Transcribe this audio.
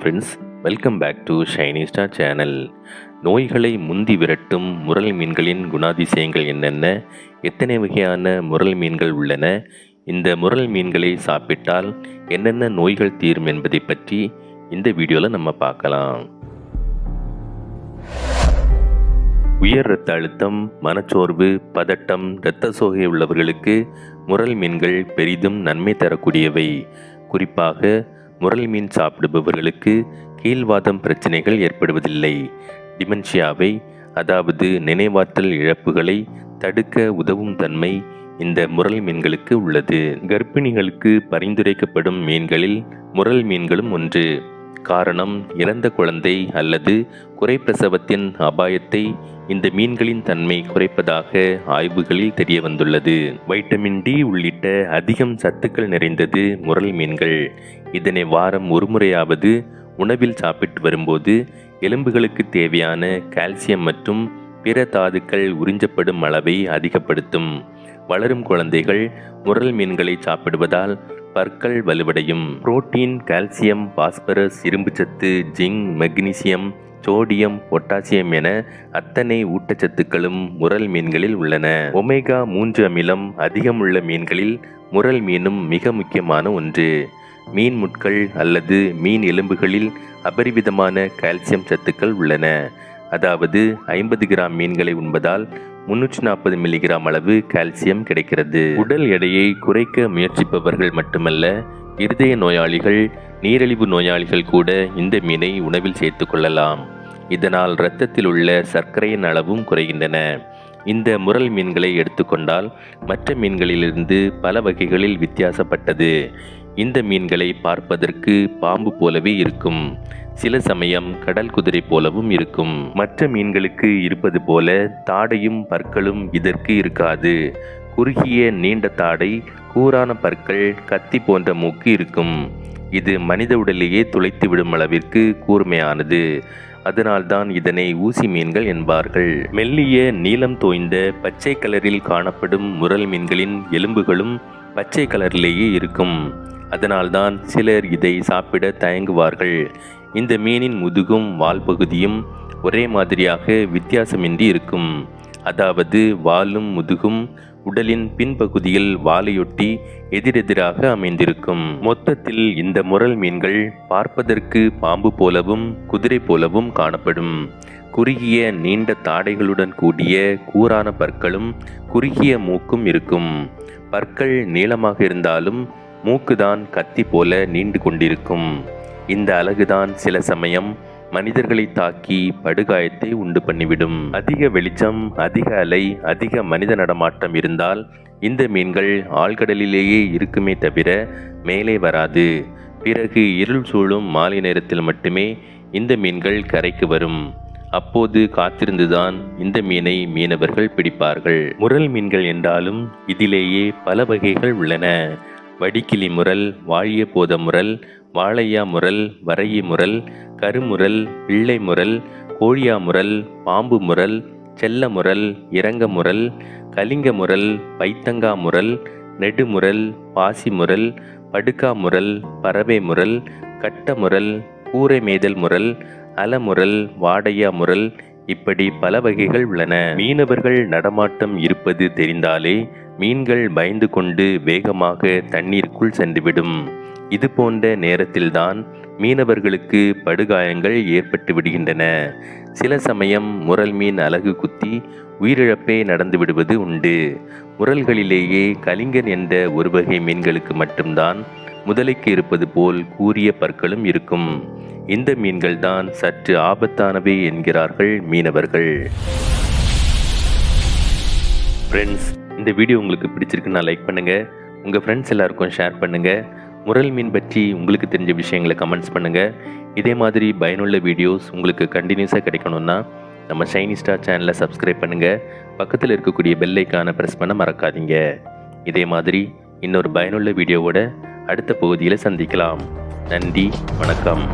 Friends welcome back to Shiny Star channel நோய்களை முந்தி விரட்டும் முரல் மீன்களின் குணாதிசயங்கள் என்னென்ன? எத்தனை வகையான முரல் மீன்கள் உள்ளன? இந்த முரல் மீன்களை சாப்பிட்டால் என்னென்ன நோய்கள் தீரும் என்பதை பற்றி இந்த வீடியோவில் நம்ம பார்க்கலாம். உயர் இரத்த அழுத்தம் மனச்சோர்வு பதட்டம் இரத்த சோகை உள்ளவர்களுக்கு முரல் மீன்கள் பெரிதும் நன்மை தரக்கூடியவை. குறிப்பாக முரல் மீன் சாப்பிடுபவர்களுக்கு கீழ்வாதம் பிரச்சனைகள் ஏற்படுவதில்லை. டிமென்ஷியாவை அதாவது நினைவாற்றல் இழப்புகளை தடுக்க உதவும் தன்மை இந்த முரல் மீன்களுக்கு உள்ளது. கர்ப்பிணிகளுக்கு பரிந்துரைக்கப்படும் மீன்களில் முரல் மீன்களும் ஒன்று. காரணம் இறந்த குழந்தை அல்லது குறைப்பிரசவத்தின் அபாயத்தை இந்த மீன்களின் தன்மை குறைப்பதாக ஆய்வுகளில் தெரிய வந்துள்ளது வைட்டமின் டி உள்ளிட்ட அதிகம் சத்துக்கள் நிறைந்தது முரல் மீன்கள். இதனை வாரம் ஒரு முறையாவது உணவில் சாப்பிட்டு வரும்போது எலும்புகளுக்கு தேவையான கால்சியம் மற்றும் பிற தாதுக்கள் உறிஞ்சப்படும் அளவை அதிகப்படுத்தும். வளரும் குழந்தைகள் முரல் மீன்களை சாப்பிடுவதால் பற்கள் வலுவடையும். புரோட்டீன் கால்சியம் பாஸ்பரஸ் இரும்புச்சத்து ஜிங் மெக்னீசியம் சோடியம் பொட்டாசியம் என அத்தனை ஊட்டச்சத்துக்களும் முரல் மீன்களில் உள்ளன. ஒமேகா மூன்று அமிலம் அதிகமுள்ள மீன்களில் முரல் மீனும் மிக முக்கியமான ஒன்று. மீன் முட்கள் அல்லது மீன் எலும்புகளில் அபரிவிதமான கால்சியம் சத்துக்கள் உள்ளன. அதாவது ஐம்பது கிராம் மீன்களை உண்பதால் முன்னூற்றி நாற்பது மில்லிகிராம் அளவு கால்சியம் கிடைக்கிறது. உடல் எடையை குறைக்க முயற்சிப்பவர்கள் மட்டுமல்ல இருதய நோயாளிகள் நீரிழிவு நோயாளிகள் கூட இந்த மீனை உணவில் சேர்த்து கொள்ளலாம். இதனால் இரத்தத்தில் உள்ள சர்க்கரையின் அளவும் குறைகின்றன. இந்த முரல் மீன்களை எடுத்துக்கொண்டால் மற்ற மீன்களிலிருந்து பல வகைகளில் வித்தியாசப்பட்டது. இந்த மீன்களை பார்ப்பதற்கு பாம்பு போலவே இருக்கும். சில சமயம் கடல் குதிரை போலவும் இருக்கும். மற்ற மீன்களுக்கு இருப்பது போல தாடையும் பற்களும் இதற்கு இருக்காது. குறுகிய நீண்ட தாடை கூரான பற்கள் கத்தி போன்ற மூக்கு இருக்கும். இது மனித உடலையே துளைத்து விடும் அளவிற்கு கூர்மையானது. அதனால்தான் இதனை ஊசி மீன்கள் என்பார்கள். மெல்லிய நீலம் தோய்ந்த பச்சை கலரில் காணப்படும் முரல் மீன்களின் எலும்புகளும் பச்சை கலரிலேயே இருக்கும். அதனால்தான் சிலர் இதை சாப்பிட தயங்குவார்கள். இந்த மீனின் முதுகும் வால் பகுதியும் ஒரே மாதிரியாக வித்தியாசமின்றி இருக்கும். அதாவது வாலும் முதுகும் உடலின் பின்பகுதியில் வாலையொட்டி எதிரெதிராக அமைந்திருக்கும். மொத்தத்தில் இந்த முரல் மீன்கள் பார்ப்பதற்கு பாம்பு போலவும் குதிரை போலவும் காணப்படும். குறுகிய நீண்ட தாடைகளுடன் கூடிய கூரான பற்களும் குறுகிய மூக்கும் இருக்கும். பற்கள் நீளமாக இருந்தாலும் மூக்குதான் கத்தி போல நீண்டு கொண்டிருக்கும். இந்த அழகுதான் சில சமயம் மனிதர்களை தாக்கி படுகாயத்தை உண்டு பண்ணிவிடும். அதிக வெளிச்சம் அதிக அலை அதிக மனித நடமாட்டம் இருந்தால் இந்த மீன்கள் ஆழ்கடலிலேயே இருக்குமே தவிர மேலே வராது. பிறகு இருள் சூழும் மாலை நேரத்தில் மட்டுமே இந்த மீன்கள் கரைக்கு வரும். அப்போது காத்திருந்துதான் இந்த மீனை மீனவர்கள் பிடிப்பார்கள். முரல் மீன்கள் என்றாலும் இதிலேயே பல வகைகள் உள்ளன. வடிக்கிளி முரல் வாழிய போத முரல் வாழையா முரல் வரையி முரல் கருமுரல் பிள்ளை முரல் கோழியா முரல் பாம்பு முரல் செல்ல முரல் இறங்க முரல் கலிங்க முரல் பைத்தங்கா முரல் நெடுமுரல் பாசி முரல் படுக்கா முரல் பறவை முரல் கட்ட முரல் கூரை மேதல் முரல் அலமுரல் வாடையா முரல் இப்படி பல வகைகள் உள்ளன. மீனவர்கள் நடமாட்டம் இருப்பது தெரிந்தாலே மீன்கள் பயந்து கொண்டு வேகமாக தண்ணீருக்குள் சென்றுவிடும். இது போன்ற நேரத்தில்தான் மீனவர்களுக்கு படுகாயங்கள் ஏற்பட்டு விடுகின்றன. சில சமயம் முரல் மீன் அலகு குத்தி உயிரிழப்பே நடந்து விடுவது உண்டு. முரல்களிலேயே கலிங்கன் என்ற ஒரு வகை மீன்களுக்கு மட்டும்தான் முதலைக்கு இருப்பது போல் கூரிய பற்களும் இருக்கும். இந்த மீன்கள் தான் சற்று ஆபத்தானவை என்கிறார்கள் மீனவர்கள். ஃப்ரெண்ட்ஸ் இந்த வீடியோ உங்களுக்கு பிடிச்சிருக்குன்னா லைக் பண்ணுங்கள் உங்கள் ஃப்ரெண்ட்ஸ் எல்லாருக்கும் ஷேர் பண்ணுங்கள் முரல் மீன் பற்றி உங்களுக்கு தெரிஞ்ச விஷயங்களை கமெண்ட்ஸ் பண்ணுங்கள் இதே மாதிரி பயனுள்ள வீடியோஸ் உங்களுக்கு கண்டினியூஸாக கிடைக்கணும்னா நம்ம ஷைனி ஸ்டார் சேனலை சப்ஸ்கிரைப் பண்ணுங்கள் பக்கத்தில் இருக்கக்கூடிய பெல்லைக்கான ப்ரெஸ் பண்ண மறக்காதீங்க. இதே மாதிரி இன்னொரு பயனுள்ள வீடியோவோட அடுத்த பகுதியில் சந்திக்கலாம். நன்றி வணக்கம்.